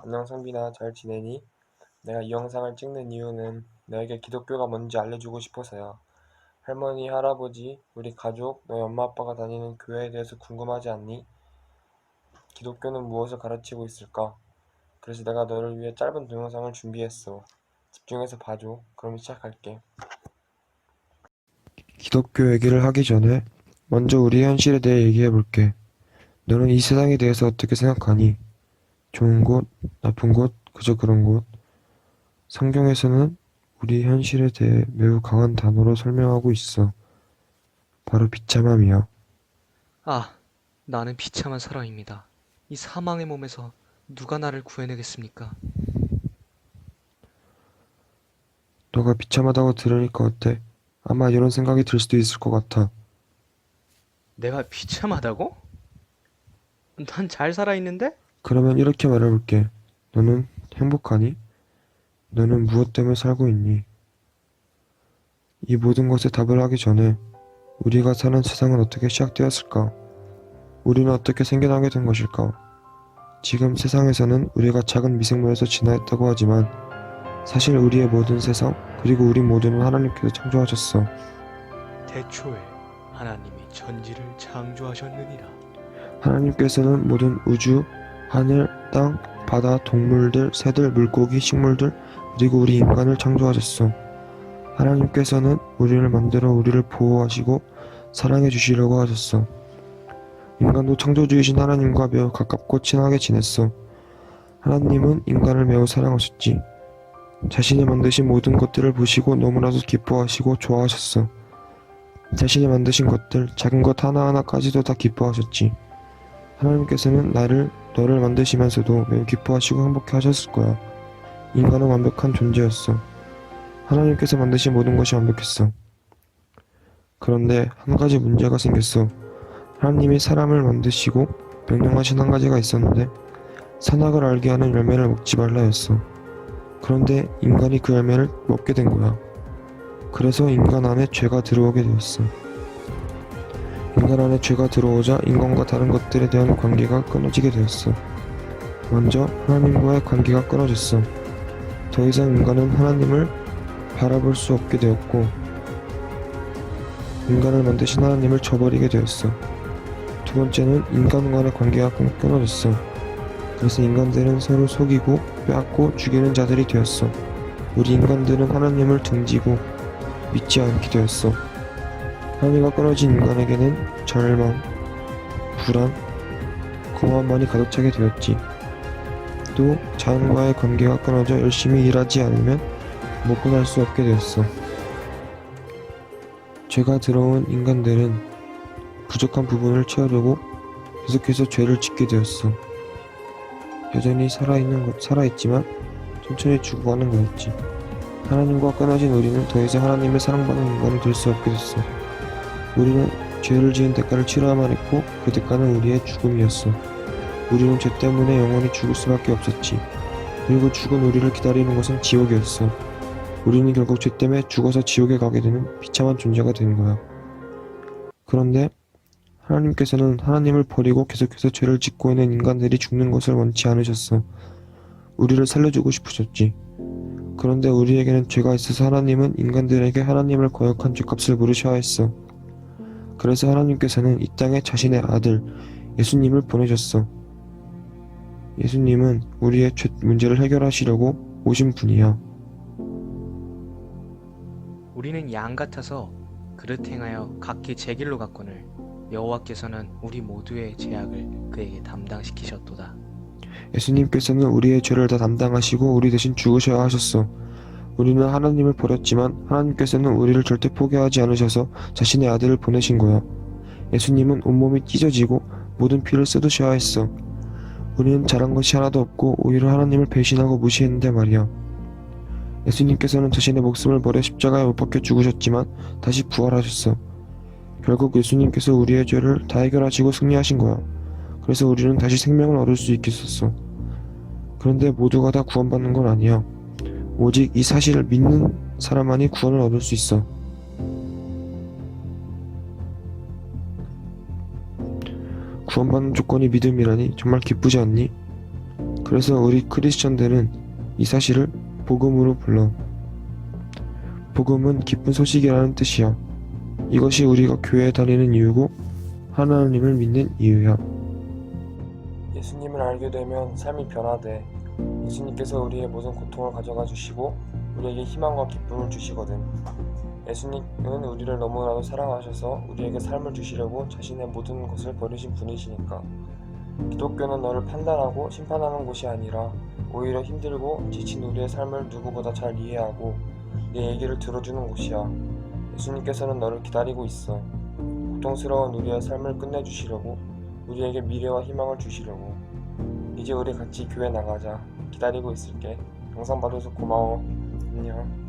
안녕 성빈아 잘 지내니? 내가 이 영상을 찍는 이유는 너에게 기독교가 뭔지 알려주고 싶어서야. 할머니, 할아버지, 우리 가족, 너희 엄마 아빠가 다니는 교회에 대해서 궁금하지 않니? 기독교는 무엇을 가르치고 있을까? 그래서 내가 너를 위해 짧은 동영상을 준비했어. 집중해서 봐줘. 그럼 시작할게. 기독교 얘기를 하기 전에 먼저 우리 현실에 대해 얘기해 볼게. 너는 이 세상에 대해서 어떻게 생각하니? 좋은 곳, 나쁜 곳, 그저 그런 곳. 성경에서는 우리 현실에 대해 매우 강한 단어로 설명하고 있어. 바로 비참함이야. 아, 나는 비참한 사람입니다. 이 사망의 몸에서 누가 나를 구해내겠습니까? 너가 비참하다고 들으니까 어때? 아마 이런 생각이 들 수도 있을 것 같아. 내가 비참하다고? 난 잘 살아있는데? 그러면 이렇게 말해볼게. 너는 행복하니? 너는 무엇 때문에 살고 있니? 이 모든 것에 답을 하기 전에 우리가 사는 세상은 어떻게 시작되었을까? 우리는 어떻게 생겨나게 된 것일까? 지금 세상에서는 우리가 작은 미생물에서 진화했다고 하지만 사실 우리의 모든 세상 그리고 우리 모두는 하나님께서 창조하셨어. 대초에 하나님이 전지를 창조하셨느니라. 하나님께서는 모든 우주, 하늘, 땅, 바다, 동물들, 새들, 물고기, 식물들, 그리고 우리 인간을 창조하셨어. 하나님께서는 우리를 만들어 우리를 보호하시고 사랑해 주시려고 하셨어. 인간도 창조주이신 하나님과 매우 가깝고 친하게 지냈어. 하나님은 인간을 매우 사랑하셨지. 자신이 만드신 모든 것들을 보시고 너무나도 기뻐하시고 좋아하셨어. 자신이 만드신 것들, 작은 것 하나하나까지도 다 기뻐하셨지. 하나님께서는 나를, 너를 만드시면서도 매우 기뻐하시고 행복해 하셨을 거야. 인간은 완벽한 존재였어. 하나님께서 만드신 모든 것이 완벽했어. 그런데 한 가지 문제가 생겼어. 하나님이 사람을 만드시고 명령하신 한 가지가 있었는데 선악을 알게 하는 열매를 먹지 말라였어. 그런데 인간이 그 열매를 먹게 된 거야. 그래서 인간 안에 죄가 들어오게 되었어. 인간 안에 죄가 들어오자 인간과 다른 것들에 대한 관계가 끊어지게 되었어. 먼저 하나님과의 관계가 끊어졌어. 더 이상 인간은 하나님을 바라볼 수 없게 되었고, 인간을 만드신 하나님을 저버리게 되었어. 두 번째는 인간과의 관계가 끊- 끊어졌어. 그래서 인간들은 서로 속이고 빼앗고 죽이는 자들이 되었어. 우리 인간들은 하나님을 등지고 믿지 않게 되었어. 하나님과 끊어진 인간에게는 절망, 불안, 공허함만이 가득 차게 되었지. 또 자연과의 관계가 끊어져 열심히 일하지 않으면 먹고 살 수 없게 되었어. 죄가 들어온 인간들은 부족한 부분을 채우려고 계속해서 죄를 짓게 되었어. 여전히 살아있는 것, 살아있지만 천천히 죽어가는 거였지. 하나님과 끊어진 우리는 더 이상 하나님의 사랑받는 인간이 될 수 없게 됐어. 우리는 죄를 지은 대가를 치러야만 했고 그 대가는 우리의 죽음이었어. 우리는 죄 때문에 영원히 죽을 수밖에 없었지. 그리고 죽은 우리를 기다리는 것은 지옥이었어. 우리는 결국 죄 때문에 죽어서 지옥에 가게 되는 비참한 존재가 되는 거야. 그런데 하나님께서는 하나님을 버리고 계속해서 죄를 짓고 있는 인간들이 죽는 것을 원치 않으셨어. 우리를 살려주고 싶으셨지. 그런데 우리에게는 죄가 있어서 하나님은 인간들에게 하나님을 거역한 죄값을 물으셔야 했어. 그래서 하나님께서는 이 땅에 자신의 아들 예수님을 보내셨어. 예수님은 우리의 죄 문제를 해결하시려고 오신 분이야. 우리는 양 같아서 그릇 행하여 각기 제 길로 갔거늘 여호와께서는 우리 모두의 죄악을 그에게 담당시키셨도다. 예수님께서는 우리의 죄를 다 담당하시고 우리 대신 죽으셔야 하셨어. 우리는 하나님을 버렸지만 하나님께서는 우리를 절대 포기하지 않으셔서 자신의 아들을 보내신 거야. 예수님은 온몸이 찢어지고 모든 피를 쏟으셔야 했어. 우리는 잘한 것이 하나도 없고 오히려 하나님을 배신하고 무시했는데 말이야. 예수님께서는 자신의 목숨을 버려 십자가에 못 박혀 죽으셨지만 다시 부활하셨어. 결국 예수님께서 우리의 죄를 다 해결하시고 승리하신 거야. 그래서 우리는 다시 생명을 얻을 수 있게 했었어. 그런데 모두가 다 구원받는 건 아니야. 오직 이 사실을 믿는 사람만이 구원을 얻을 수 있어. 구원받는 조건이 믿음이라니 정말 기쁘지 않니? 그래서 우리 크리스천들은 이 사실을 복음으로 불러. 복음은 기쁜 소식이라는 뜻이야. 이것이 우리가 교회에 다니는 이유고 하나님을 믿는 이유야. 예수님을 알게 되면 삶이 변화돼. 예수님께서 우리의 모든 고통을 가져가 주시고 우리에게 희망과 기쁨을 주시거든. 예수님은 우리를 너무나도 사랑하셔서 우리에게 삶을 주시려고 자신의 모든 것을 버리신 분이시니까. 기독교는 너를 판단하고 심판하는 곳이 아니라 오히려 힘들고 지친 우리의 삶을 누구보다 잘 이해하고 내 얘기를 들어주는 곳이야. 예수님께서는 너를 기다리고 있어. 고통스러운 우리의 삶을 끝내주시려고 우리에게 미래와 희망을 주시려고. 이제 우리 같이 교회 나가자. 기다리고 있을게. 영상 봐줘서 고마워. 안녕.